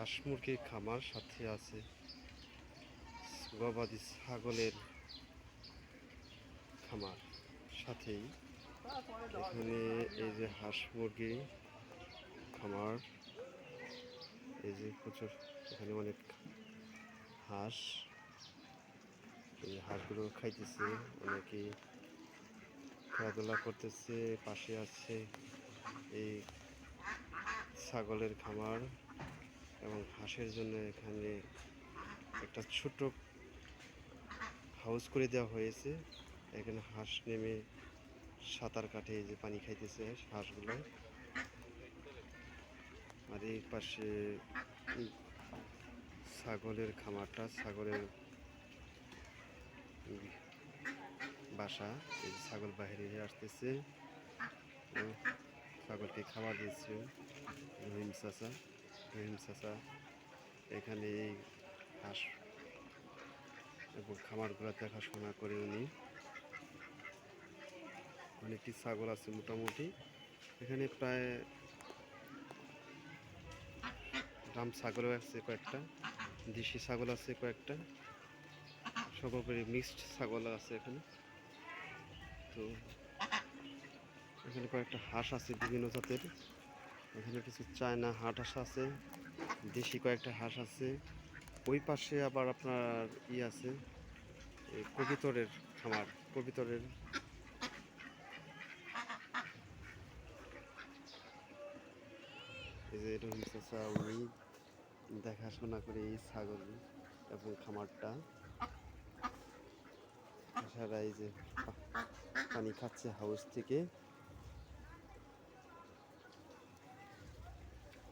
হাঁস মুরগির খামার সাথে আছে গবাদি ছাগলের খামার সাথেই। এখানে এই যে হাঁস মুরগি খামার, এই যে প্রচুর এখানে অনেক হাঁস, এই হাঁসগুলো খাইতেছে, অনেকেই খেলাধুলা করতেছে, পাশে আছে এই ছাগলের খামার। এবং হাঁসের জন্য এখানে একটা ছোট হাউস করে দেওয়া হয়েছে। এখানে হাঁস নেমে সাঁতার কাটে যে পানি খাইতেছে হাঁসগুলো। আর এই পাশে ছাগলের খামারটা, ছাগলের বাসা, এই ছাগল বাইরে আসতেছে। ছাগলকে খাবার দিচ্ছে রহিম চাচা। রহিম চাচা এখানে হাঁস এবং খামারগুলো দেখাশোনা করে উনি। অনেকটি ছাগল আছে মোটামুটি। এখানে প্রায় রাম ছাগলও আছে কয়েকটা, দেশি ছাগল আছে কয়েকটা, সর্বোপরি মিক্সড ছাগল আছে এখানে। তো এখানে কয়েকটা হাঁস আছে বিভিন্ন জাতের। এখানে কিছু চায়না হাট হাঁস আছে, দেশি কয়েকটা হাঁস আছে। ওই পাশে আবার আপনার ই আছে কবিতরের খামার, কবিতরের। এই যে উনি দেখাশোনা করে এই ছাগল এবং খামারটা। এছাড়া এই যে পানি খাচ্ছে হাউস থেকে।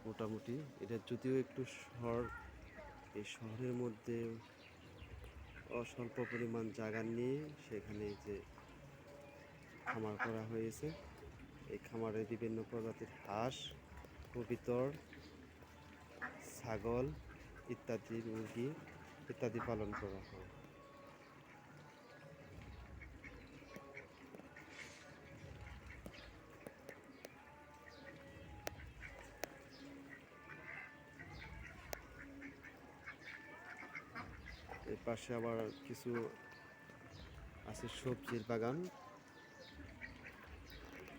মোটামুটি। এটা যদিও একটু শহর, এই শহরের মধ্যে অস্বল্প পরিমাণ জায়গা নিয়ে সেখানে যে খামার করা হয়েছে। এই খামারে বিভিন্ন প্রজাতির হাঁস, কবিতর, ছাগল ইত্যাদি, মুরগি ইত্যাদি পালন করা হয়। এর পাশে আবার কিছু আছে সবজির বাগান।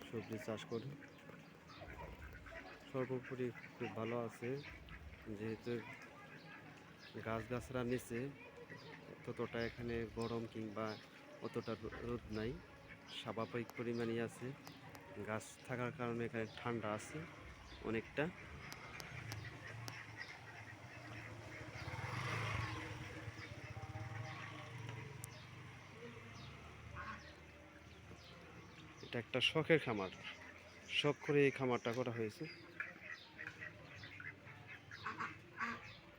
সবজি চাষ করে। সর্বোপরি খুব ভালো আছে। যেহেতু গাছগাছরা নিচে, ততটা এখানে গরম কিংবা অতটা রোদ নাই। স্বাভাবিক পরিমাণই আছে। গাছ থাকার কারণে এখানে ঠান্ডা আছে অনেকটা। এটা একটা শখের খামার। শখ করে এই খামারটা করা হয়েছে।